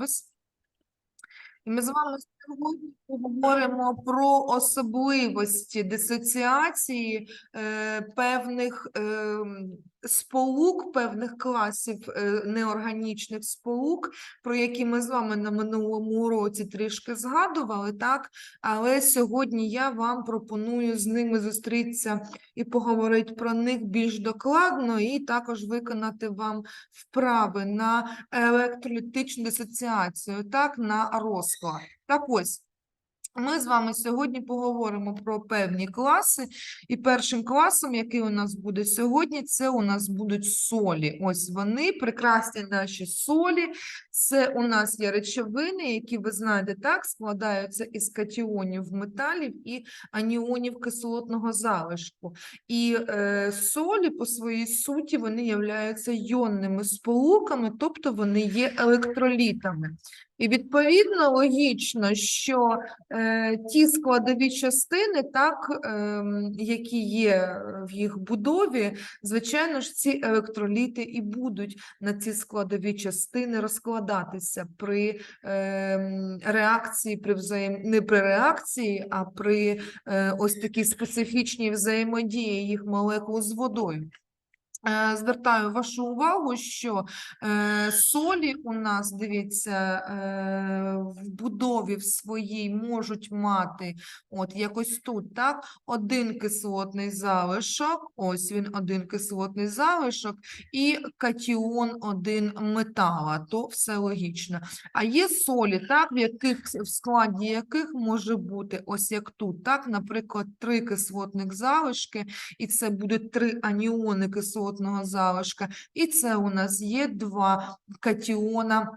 запис. І ми з вами сьогодні поговоримо про особливості дисоціації е, певних ем, сполук, певних класів е, неорганічних сполук, про які ми з вами на минулому уроці трішки згадували, так? Але сьогодні я вам пропоную з ними зустрітися і поговорити про них більш докладно, і також виконати вам вправи на електролітичну дисоціацію, так, на розклад. Так ось. Ми з вами сьогодні поговоримо про певні класи, і першим класом, який у нас буде сьогодні, це у нас будуть солі. Ось вони, прекрасні наші солі. Це у нас є речовини, які, ви знаєте, так, складаються із катіонів металів і аніонів кислотного залишку. І е, солі по своїй суті вони являються йонними сполуками, тобто вони є електролітами. І відповідно логічно, що е, ті складові частини, так, ем, які є в їх будові, звичайно ж, ці електроліти і будуть на ці складові частини розкладатися при ем, реакції, при взаєм... не при реакції, а при е, ось такій специфічній взаємодії їх молекул з водою. Е, Звертаю вашу увагу, що е, солі у нас, дивіться, е, будові в своїй можуть мати, от якось тут, так, один кислотний залишок, ось він один кислотний залишок, і катіон один метала, то все логічно. А є солі, так, в яких в складі яких може бути, ось як тут, так, наприклад, три кислотних залишки, і це буде три аніони кислотного залишка, і це у нас є два катіона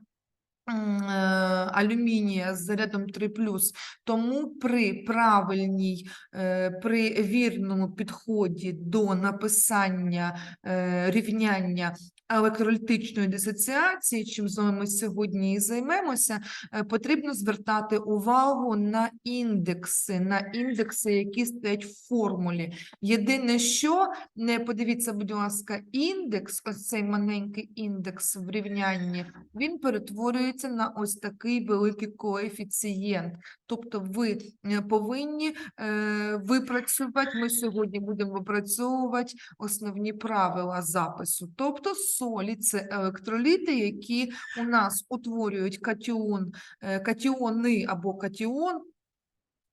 алюмінія з зарядом 3+. Тому при правильній, е, при вірному підході до написання е, рівняння електролітичної дисоціації, чим з вами сьогодні і займемося, е, потрібно звертати увагу на індекси, на індекси, які стоять в формулі. Єдине, що не подивіться, будь ласка, індекс, ось цей маленький індекс в рівнянні, він перетворюється на ось такий великий коефіцієнт. Тобто ви е, повинні е, випрацювати, ми сьогодні будемо випрацьовувати основні правила запису. Тобто солі – це електроліти, які у нас утворюють катіон, е, катіони або катіон,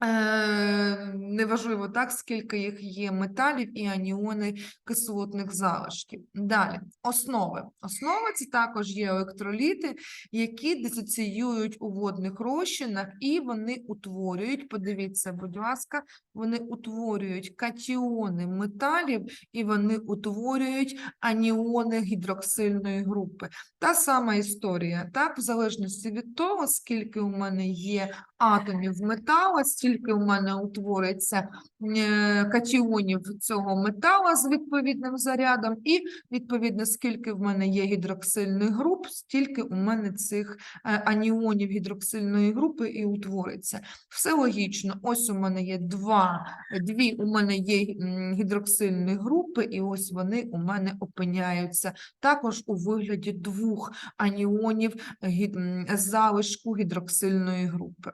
Е, Неважливо так, скільки їх є металів і аніони кислотних залишків. Далі, основи. Основи це також є електроліти, які дисоціюють у водних розчинах, і вони утворюють, подивіться, будь ласка, вони утворюють катіони металів, і вони утворюють аніони гідроксильної групи. Та сама історія, так, в залежності від того, скільки у мене є атомів метала, стільки у мене утвориться е, катіонів цього метала з відповідним зарядом, і відповідно, скільки в мене є гідроксильних груп, стільки у мене цих е, аніонів гідроксильної групи і утвориться. Все логічно. Ось у мене є два, дві у мене є гідроксильні групи, і ось вони у мене опиняються також у вигляді двох аніонів залишку гідроксильної групи.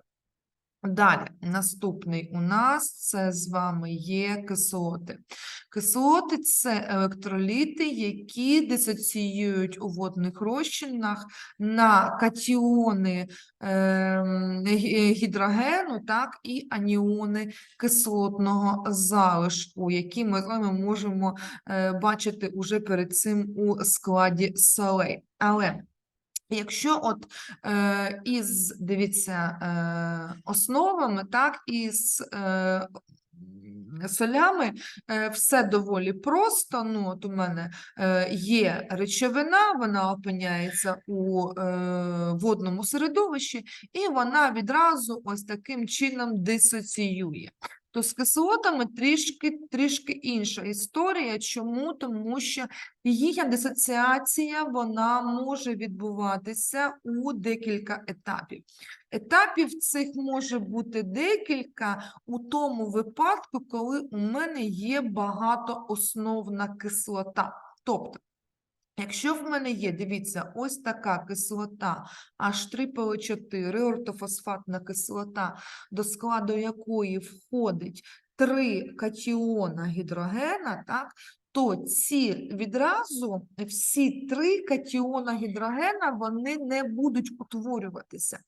Далі, наступний у нас це з вами є кислоти. Кислоти це електроліти, які дисоціюють у водних розчинах на катіони ем, гідрогену, так, і аніони кислотного залишку, які ми з вами можемо е, бачити уже перед цим у складі солей. Але Якщо от е, із, дивіться, е, основами, так, із е, солями е, все доволі просто. Ну, от у мене е, є речовина, вона опиняється у е, водному середовищі, і вона відразу ось таким чином дисоціює. То з кислотами трішки, трішки інша історія. Чому? Тому що їхня дисоціація вона може відбуватися у декілька етапів. Етапів цих може бути декілька у тому випадку, коли у мене є багатоосновна кислота. Тобто Якщо в мене є, дивіться, ось така кислота H3PO4, ортофосфатна кислота, до складу якої входить три катіона гідрогена, так, то ці відразу всі три катіона гідрогена вони не будуть утворюватися.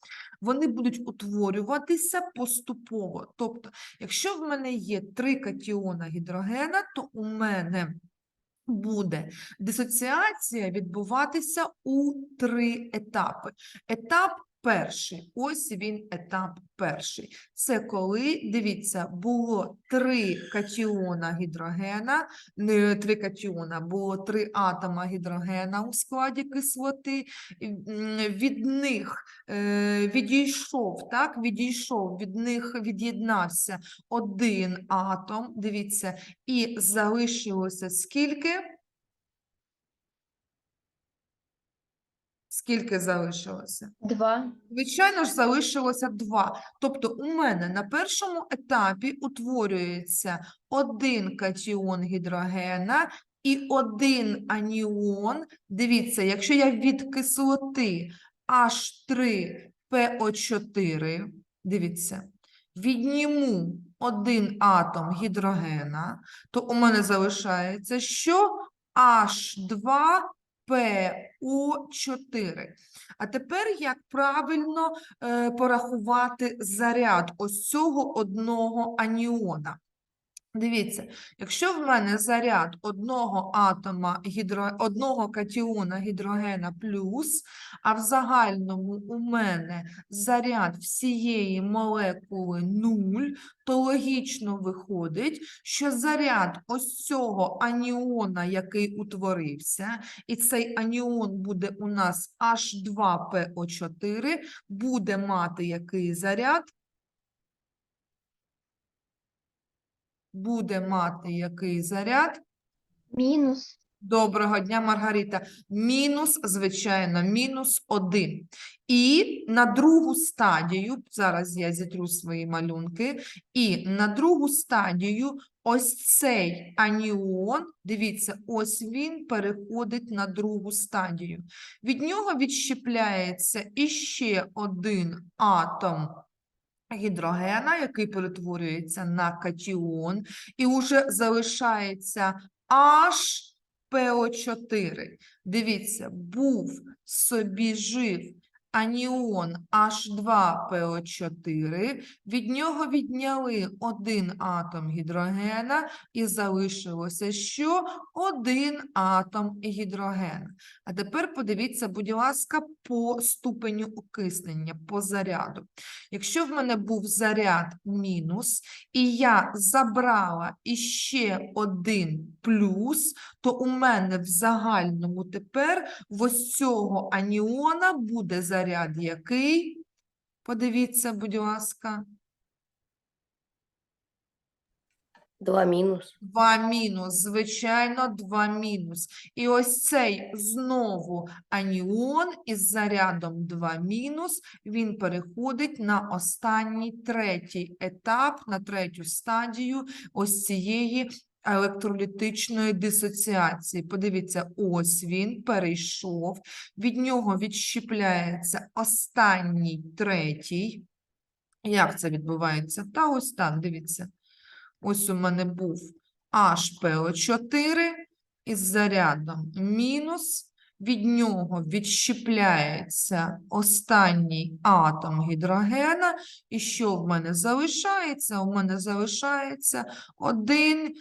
Вони будуть утворюватися поступово. Тобто, якщо в мене є три катіона гідрогена, то у мене буде дисоціація відбуватися у три етапи. Етап перший, ось він етап перший. Це коли, дивіться, було три катіона гідрогена, не три катіона, було три атома гідрогена у складі кислоти, від них е, відійшов, так, відійшов, від них від'єднався один атом, дивіться, і залишилося скільки? Скільки залишилося? Два. Звичайно ж, залишилося два. Тобто у мене на першому етапі утворюється один катіон гідрогена і один аніон. Дивіться, якщо я від кислоти H3PO4, дивіться, відніму один атом гідрогена, то у мене залишається що? H2PO4. А тепер як правильно е, порахувати заряд ось цього одного аніона? Дивіться, якщо в мене заряд одного атома гідро... одного катіона гідрогена плюс, а в загальному у мене заряд всієї молекули 0, то логічно виходить, що заряд ось цього аніона, який утворився, і цей аніон буде у нас H2PO4, буде мати який заряд? Буде мати який заряд? Мінус. Доброго дня, Маргарита. Мінус, звичайно, мінус один. І на другу стадію, зараз я зітру свої малюнки, і на другу стадію ось цей аніон, дивіться, ось він переходить на другу стадію. Від нього відщепляється іще один атом гідрогена, який перетворюється на катіон, і вже залишається аж ПО4. Дивіться, був собі жив аніон H2PO4, від нього відняли один атом гідрогена і залишилося що? Один атом гідрогена. А тепер подивіться, будь ласка, по ступеню окиснення, по заряду. Якщо в мене був заряд мінус, і я забрала іще один плюс, то у мене в загальному тепер в ось цього аніона буде заряд який? Подивіться, будь ласка. Два мінус. 2 мінус, звичайно, 2 мінус. І ось цей знову аніон із зарядом 2 мінус, він переходить на останній третій етап, на третю стадію ось цієї електролітичної дисоціації. Подивіться, ось він перейшов, від нього відщіпляється останній третій. Як це відбувається? Та ось так, дивіться. Ось у мене був HPO4 із зарядом мінус, від нього відщепляється останній атом гідрогена, і що в мене залишається? У мене залишається один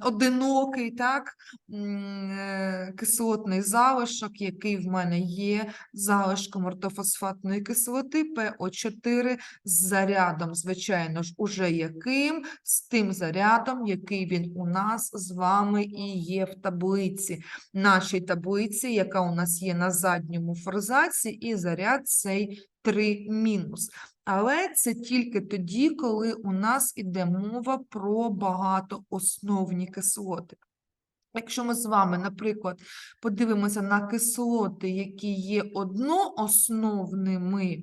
одинокий так, е, кислотний залишок, який в мене є залишком ортофосфатної кислоти ПО4 з зарядом, звичайно ж, уже яким? З тим зарядом, який він у нас з вами і є в таблиці. Нашій таблиці, яка у нас є на задньому форзаці, і заряд цей 3 мінус. Але це тільки тоді, коли у нас іде мова про багатоосновні кислоти. Якщо ми з вами, наприклад, подивимося на кислоти, які є одноосновними,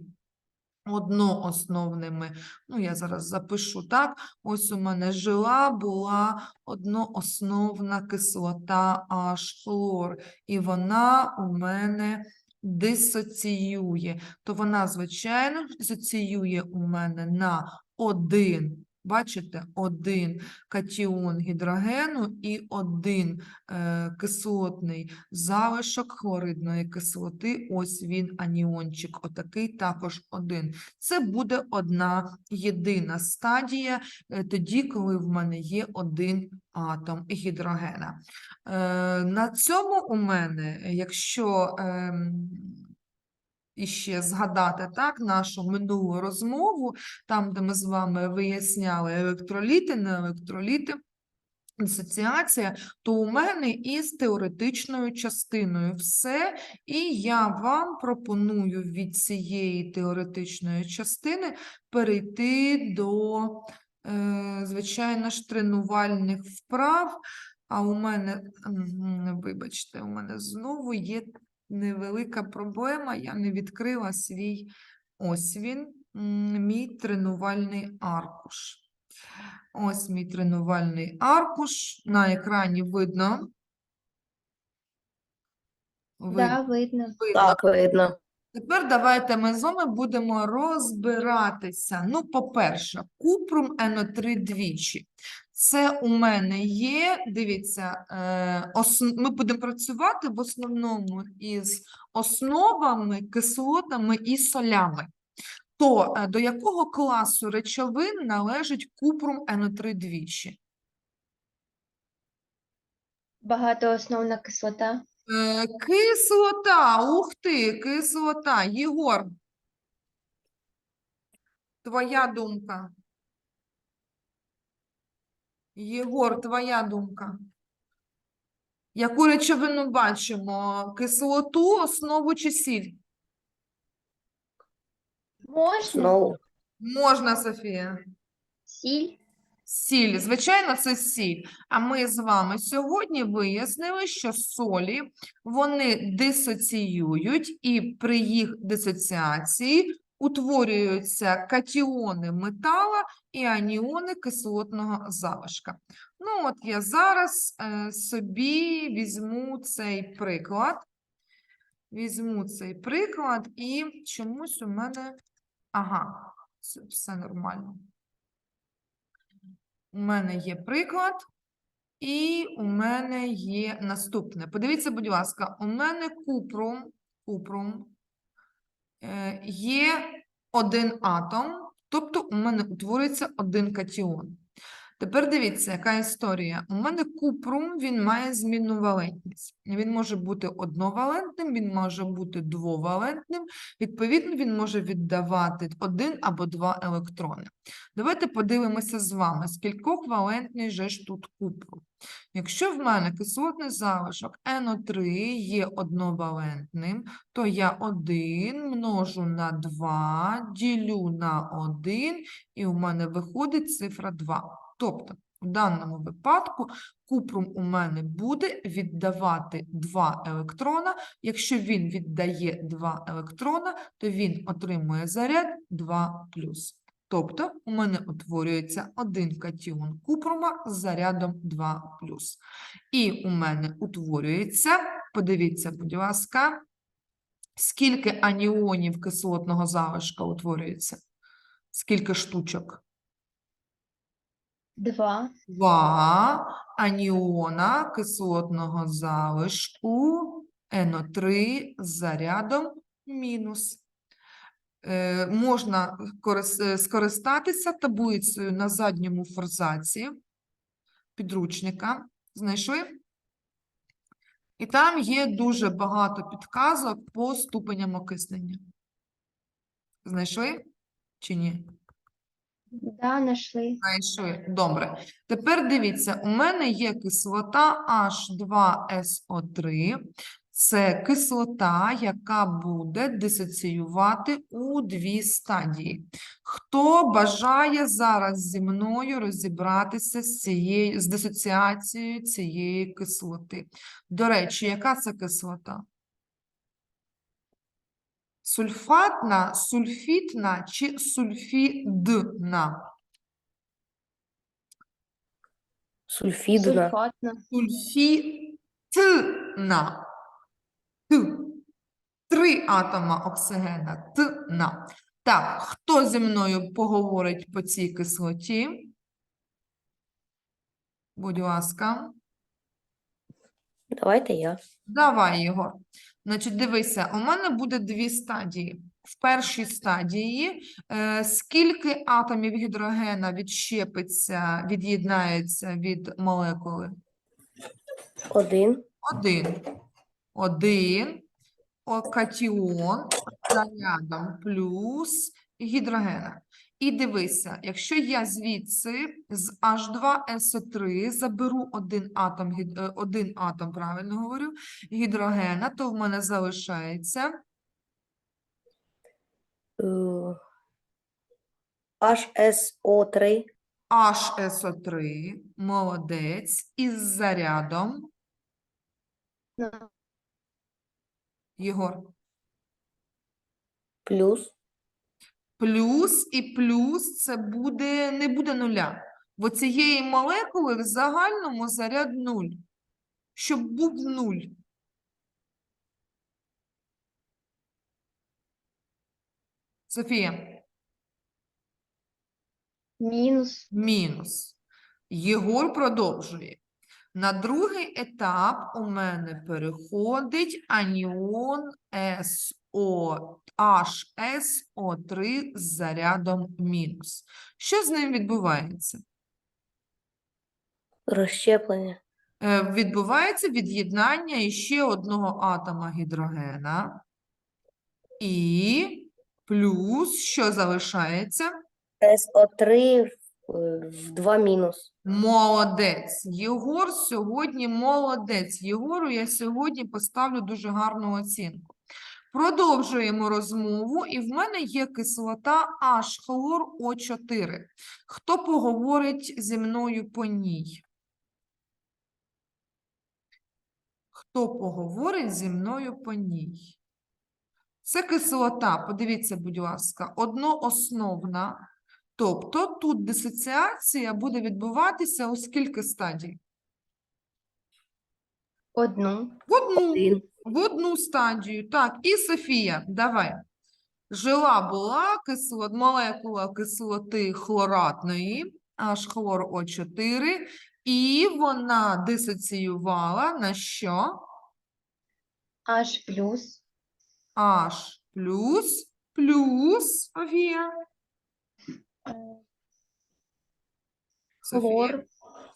одноосновними. Ну, я зараз запишу так. Ось у мене жила була одноосновна кислота H-хлор, і вона у мене дисоціює. То вона, звичайно, дисоціює у мене на один. Бачите, один катіон гідрогену і один е, кислотний залишок хлоридної кислоти. Ось він аніончик, отакий також один. Це буде одна єдина стадія, е, тоді, коли в мене є один атом гідрогена. Е, на цьому у мене, якщо ем, іще згадати так, нашу минулу розмову, там, де ми з вами виясняли електроліти, не електроліти, дисоціація, то у мене із теоретичною частиною все, і я вам пропоную від цієї теоретичної частини перейти до, е, звичайно ж, тренувальних вправ. А у мене, вибачте, у мене знову є невелика проблема, я не відкрила свій, ось він, мій тренувальний аркуш. Ось мій тренувальний аркуш. На екрані видно. Да, видно. видно. Так, видно. Тепер давайте ми з вами будемо розбиратися. Ну, по-перше, купрум НО3 двічі. Це у мене є, дивіться, е, ми будемо працювати в основному із основами, кислотами і солями. То е, до якого класу речовин належить купрум НО3 двічі? Багатоосновна кислота. Е, Кислота, ух ти, кислота. Єгор, твоя думка. Єгор, твоя думка. Яку речовину бачимо? Кислоту, основу чи сіль? Можна? Знову. Можна, Софія. Сіль. Сіль, звичайно, це сіль. А ми з вами сьогодні вияснили, що солі вони дисоціюють, і при їх дисоціації утворюються катіони метала і аніони кислотного залишка. Ну, от я зараз е, собі візьму цей приклад. Візьму цей приклад, і чомусь у мене. Ага, все, нормально. У мене є приклад, і у мене є наступне. Подивіться, будь ласка, у мене купрум, купрум є один атом, тобто у мене утворюється один катіон. Тепер дивіться, яка історія. У мене купрум, він має змінну валентність. Він може бути одновалентним, він може бути двовалентним. Відповідно, він може віддавати один або два електрони. Давайте подивимося з вами, скількох валентний же ж тут купрум. Якщо в мене кислотний залишок NO3 є одновалентним, то я 1 множу на 2, ділю на 1, і у мене виходить цифра 2. Тобто, в даному випадку купрум у мене буде віддавати 2 електрона. Якщо він віддає 2 електрона, то він отримує заряд 2+. Тобто у мене утворюється один катіон купрума з зарядом 2+. І у мене утворюється, подивіться, будь ласка, скільки аніонів кислотного залишка утворюється? Скільки штучок? Два. Два аніона кислотного залишку НО3 з зарядом мінус. Е, можна е, скористатися таблицею на задньому форзаці підручника. Знайшли? І там є дуже багато підказок по ступеням окиснення. Знайшли чи ні? Да, нашли. Знайшли. Добре. Тепер дивіться, у мене є кислота H2SO3. Це кислота, яка буде дисоціювати у дві стадії. Хто бажає зараз зі мною розібратися з цією з дисоціацією цієї кислоти? До речі, яка це кислота? Сульфатна, сульфітна чи сульфідна? Сульфидна. Сульфатна. Сульфітна. Т. Три атома оксигена. Тна. Так, хто зі мною поговорить по цій кислоті? Будь ласка. Давайте я. Давай, Єгор. Значить, дивися, у мене буде дві стадії. В першій стадії е, скільки атомів гідрогена відщепиться, від'єднається від молекули? Один. Один. Один. О, катіон зарядом плюс гідрогена. І дивися, якщо я звідси з H2SO3 заберу один атом, е, один атом, правильно говорю, гідрогена, то в мене залишається е, HSO3. HSO3, молодець, із зарядом. Єгор. Плюс. Плюс і плюс це буде, не буде нуля. Бо цієї молекули в загальному заряд нуль. Щоб був нуль. Софія, Мінус. мінус. Єгор продовжує. На другий етап у мене переходить аніон SO, HSO3 з зарядом мінус. Що з ним відбувається? Розщеплення. Е, Відбувається від'єднання іще одного атома гідрогена. І плюс, що залишається? SO3 в, в 2 мінус. Молодець. Єгор сьогодні молодець. Єгору я сьогодні поставлю дуже гарну оцінку. Продовжуємо розмову, і в мене є кислота H-хлор-О4. Хто поговорить зі мною по ній? Хто поговорить зі мною по ній? Це кислота, подивіться, будь ласка, одноосновна. Тобто тут дисоціація буде відбуватися у скільки стадій? Одну. В одну. Один. В одну стадію. Так, і Софія, давай. Жила була кислот, молекула кислоти хлоратної, аж хлор О4, і вона дисоціювала на що? Аж плюс. H плюс, плюс, Софія. Софія. Хлор.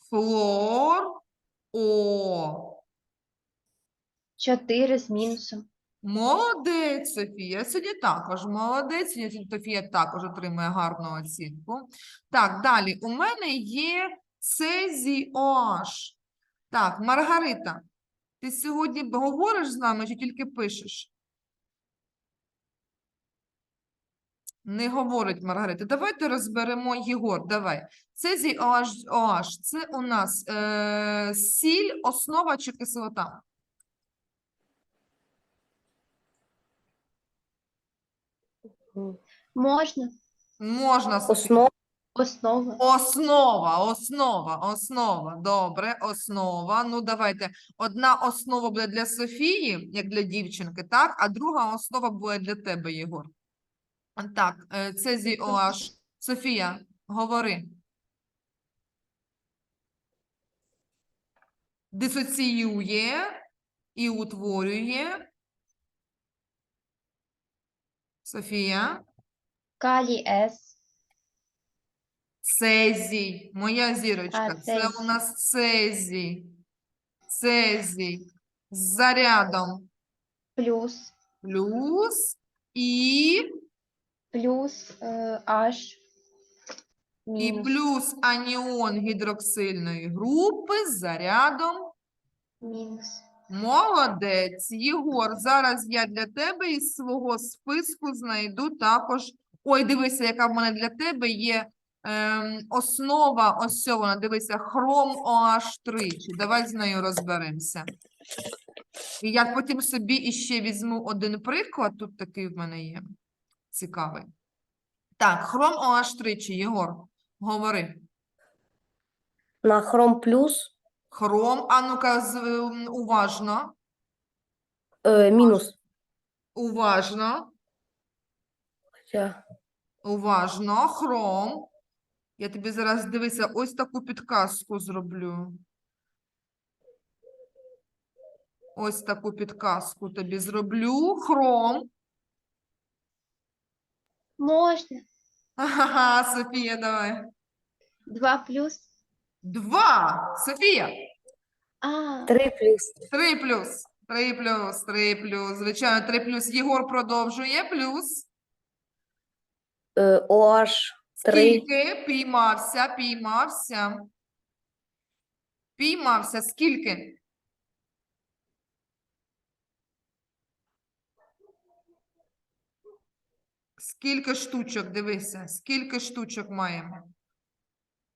Флор О. Чотири з мінусом. Молодець, Софія. Сьогодні також молодець. Сьогодні Софія також отримує гарну оцінку. Так, далі. У мене є цезій OH. Так, Маргарита, ти сьогодні говориш з нами чи тільки пишеш? Не говорить Маргарита. Давайте розберемо Єгор. Давай. Цезій OH, OH – це у нас е, сіль, основа чи кислота? Можна. Можна, Основа. Основа. Основа, основа, основа. Добре, основа. Ну, давайте. Одна основа буде для Софії, як для дівчинки, так? А друга основа буде для тебе, Єгор. Так, е, це зі OH. Софія, говори. Дисоціює і утворює. Софія. Калій С. Цезій, моя зірочка, це у нас цезій. Цезій з зарядом Плюс. плюс і, Плюс е, аж. і Мінус. плюс аніон гідроксильної групи з зарядом. Мінус. Молодець, Єгор. Зараз я для тебе із свого списку знайду також. Ой, дивися, яка в мене для тебе є ем, основа. Ось вона, дивися, хром OH3. Давай з нею розберемося. І я потім собі іще візьму один приклад, тут такий в мене є цікавий. Так, хром OH тричі, Єгор, говори. На хром плюс Хром, а ну-ка, з- уважно, е, мінус. уважно, Хоча уважно, хром. Я тобі зараз, дивися, ось таку підказку зроблю. Ось таку підказку тобі зроблю. Хром. Можна. Ага, Софія, давай. 2 плюс. Два. Софія. А, 3 плюс. Три плюс. Три плюс, три плюс. Звичайно, три плюс. Єгор продовжує. Плюс. Е, 3. Скільки? Піймався, піймався. Піймався. Скільки? Скільки штучок? Дивися. Скільки штучок маємо?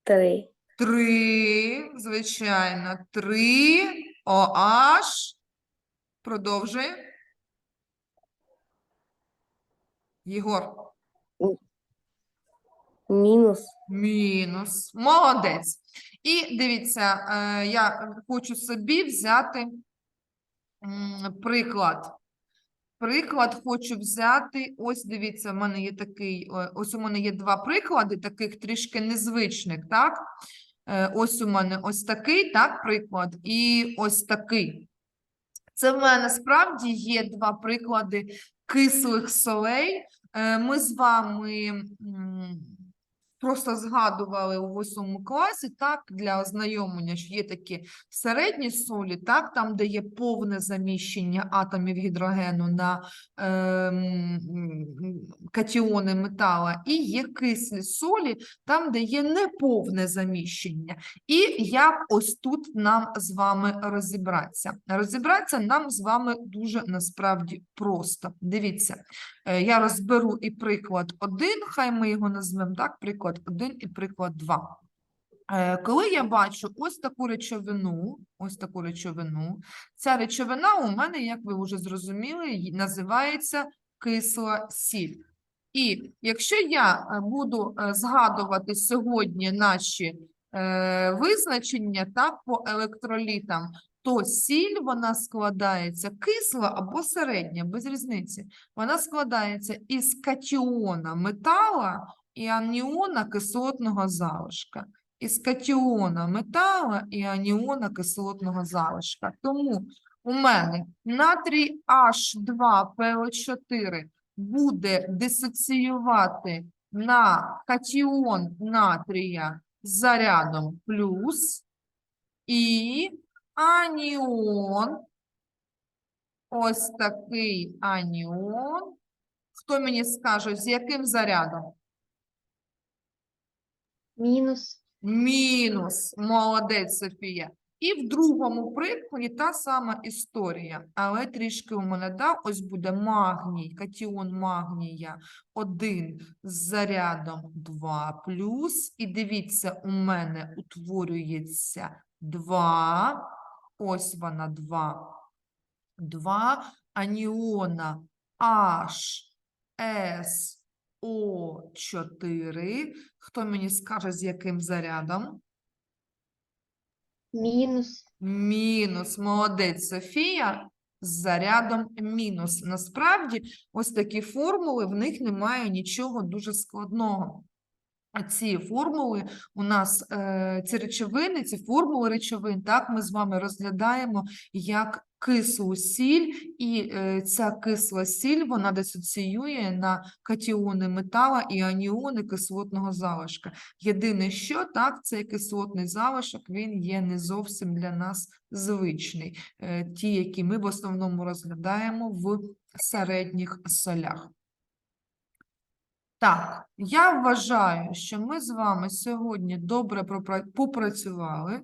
3. Три, звичайно, три. OH. Продовжуй. Єгор. Мінус. Мінус. Молодець. І дивіться, е, я хочу собі взяти приклад. Приклад хочу взяти. Ось дивіться, в мене є такий. Ось у мене є два приклади, таких трішки незвичних, так? Е, Ось у мене ось такий, так, приклад, і ось такий. Це в мене справді є два приклади кислих солей. Е, Ми з вами просто згадували у восьмому класі, так, для ознайомлення, що є такі середні солі, так, там, де є повне заміщення атомів гідрогену на ем, катіони метала, і є кислі солі, там, де є неповне заміщення. І як ось тут нам з вами розібратися? Розібратися нам з вами дуже насправді просто. Дивіться, е, я розберу і приклад один, хай ми його назвемо так, приклад один і приклад два. Е, Коли я бачу ось таку речовину, ось таку речовину, ця речовина у мене, як ви вже зрозуміли, називається кисла сіль. І якщо я е, буду е, згадувати сьогодні наші е, визначення так, по електролітам, то сіль вона складається кисла або середня, без різниці. Вона складається із катіона метала і аніона кислотного залишка. Із катіона метала і аніона кислотного залишка. Тому у мене натрій H2PO4 буде дисоціювати на катіон натрія зарядом плюс і аніон, ось такий аніон. Хто мені скаже, з яким зарядом? мінус. Мінус. Молодець, Софія. І в другому прикладі та сама історія, але трішки у мене да, ось буде магній, катіон магнія 1 з зарядом 2 плюс. І дивіться, у мене утворюється 2, ось вона 2, 2 аніона H, S, O4. Хто мені скаже, з яким зарядом? Мінус. Мінус, молодець Софія, з зарядом мінус. Насправді, ось такі формули, в них немає нічого дуже складного. Ці формули у нас, е, ці речовини, ці формули речовин, так, ми з вами розглядаємо як кислу сіль, і е, ця кисла сіль, вона дисоціює на катіони метала і аніони кислотного залишка. Єдине, що так, цей кислотний залишок, він є не зовсім для нас звичний. Е, Ті, які ми в основному розглядаємо в середніх солях. Так, я вважаю, що ми з вами сьогодні добре попрацювали.